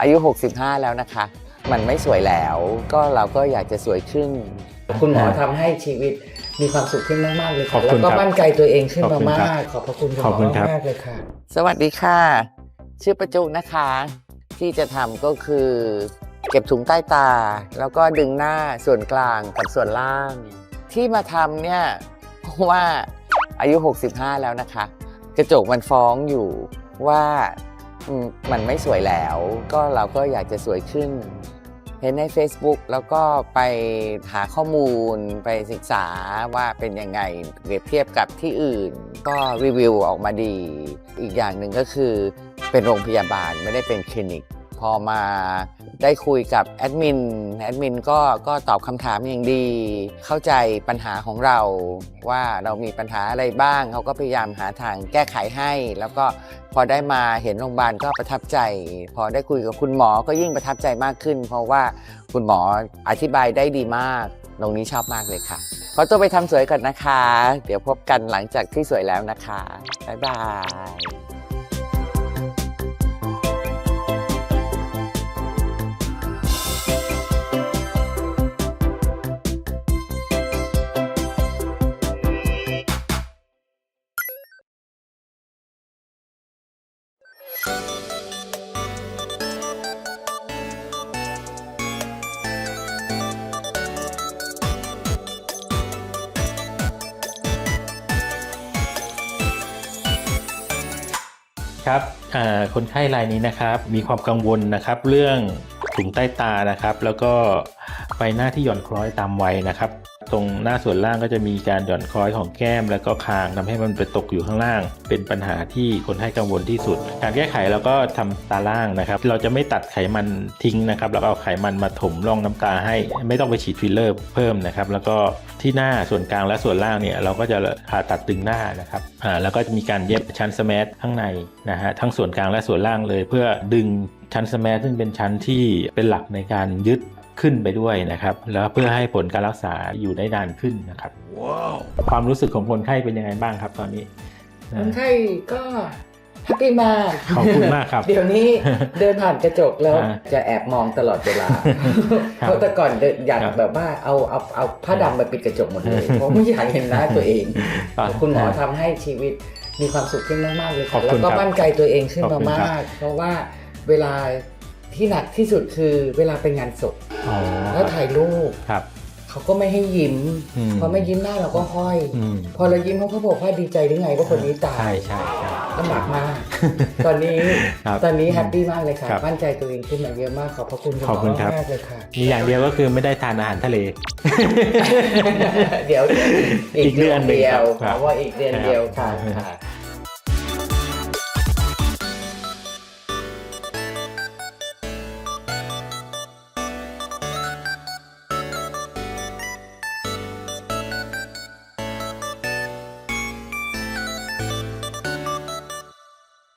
อายุ 65 แล้วนะคะ มันไม่สวยแล้ว ก็เราก็อยากจะสวยขึ้น คุณหมอทำให้ชีวิตมีความสุขขึ้นมาก ๆ เลยขอค่ะบแล้คุวณก็ครับมั่นใจตัวเองขึ้นขอบมาคุณครับมากขอบพระคุณคุณหขอบคุณมอครับมากๆเลยค่ะ สวัสดีค่ะ ชื่อประจุนะคะ ที่จะทำก็คือ เก็บถุงใต้ตา แล้วก็ดึงหน้าส่วนกลางกับส่วนล่าง ที่มาทำเนี่ยเพราะว่าอายุ 65 แล้วนะคะ กระจกมันฟ้องอยู่ว่าอื มันไม่สวยแล้ว ก็เราก็อยากจะสวยขึ้น เห็นใน Facebook แล้วก็ไปหาข้อมูลไปศึกษาว่าเป็นยังไงเปรียบเทียบกับที่อื่น ก็รีวิวออกมาดี อีกอย่างหนึ่งก็คือเป็นโรงพยาบาลไม่ได้เป็นคลินิก พอมาได้คุยกับแอดมินแอดมินก็ก็ตอบคำถามอย่างดี เข้าใจปัญหาของเราว่าเรามีปัญหาอะไรบ้าง เขาก็พยายามหาทางแก้ไขให้ แล้วก็พอได้มาเห็นโรงพยาบาลก็ประทับใจ พอได้คุยกับคุณหมอก็ยิ่งประทับใจมากขึ้น เพราะว่าคุณหมออธิบายได้ดีมากตรงนี้ชอบมากเลยค่ะ ขอตัวไปทำสวยก่อนนะคะ เดี๋ยวพบกันหลังจากที่สวยแล้วนะคะ บ๊ายบาย ครับคนไข้รายนี้นะครับมีความกังวลนะครับเรื่องถุงใต้ตานะครับ แล้วก็ใบหน้าที่หย่อนคล้อยตามวัยนะครับ ตรงหน้าส่วนล่างก็จะมีการหย่อนคล้อยของแก้ม แล้วก็คางทำให้มันไปตกอยู่ข้างล่าง เป็นปัญหาที่คนไข้กังวลที่สุด การแก้ไขเราก็ทำตาล่างนะครับ เราจะไม่ตัดไขมันทิ้งนะครับแล้วเอาไขมันมาถมร่องน้ำตาให้ ไม่ต้องไปฉีดฟิลเลอร์เพิ่มนะครับ แล้วก็ที่หน้าส่วนกลางและส่วนล่างเนี่ยเราก็จะผ่าตัดตึงหน้านะครับอ่าแล้วก็จะมีการเย็บชั้นสมาร์ทข้างในนะฮะทั้งส่วนกลางและส่วนล่างเลย เพื่อดึงชั้นสมาร์ทซึ่งเป็นชั้นที่เป็นหลักในการยึด ขึ้นไปด้วยนะครับ แล้วเพื่อให้ผลการรักษาอยู่ได้นานขึ้นนะครับความรู้สึกของคนไข้เป็นยังไงบ้างครับตอนนี้คนะนไข้ก็แฮปปี้มากขอบคุณมากครับ เดี๋ยวนี้เดินผ่านกระจกแล้วอ่าจะแอบมองตลอดเวลาครับเพราะแต่ก่อนเดินอยากครับแบบว่าเอาเอาเอาผ้าดำมาปิดกระจกหมดเลยเพราะไม่อยากเห็นหน้าตัวเองอ่าคุณหมอทำให้ชีวิตมีความสุขขึ้นมากๆเลยขอค่ะบคุณแล้วก็ครับมั่นใจตัวเองขึ้นขอบมาคุณครับมาก เพราะว่าเวลาที่หนักที่สุดคือเวลาไปงานศพ อ๋อแล้วถ่ายรูปครับ เขาก็ไม่ให้ยิ้ม อืมพอไม่ยิ้มหน้าเราก็ห้อย อืม พอเรายิ้มเขาก็บอกว่าดีใจหรือไงว่าคนนี้ตาใช่ยใช่ใช่ ลำบากมาก ตอนนี้ครับตอนนี้แฮปปี้มากเลยค่ะ ครับมั่นใจตัวเองขึ้นมาเยอะมากขอบพระคุณคุณหขอบมคุณอครับ มากเลยค่ะ มีอย่างเดียวก็คือไม่ได้ทานอาหารทะเล เดี๋ยวอีกเดือนหนึ่งเดียวครับเพราะว่าอีกเดือนเดียวค่ะครับ ค่ะ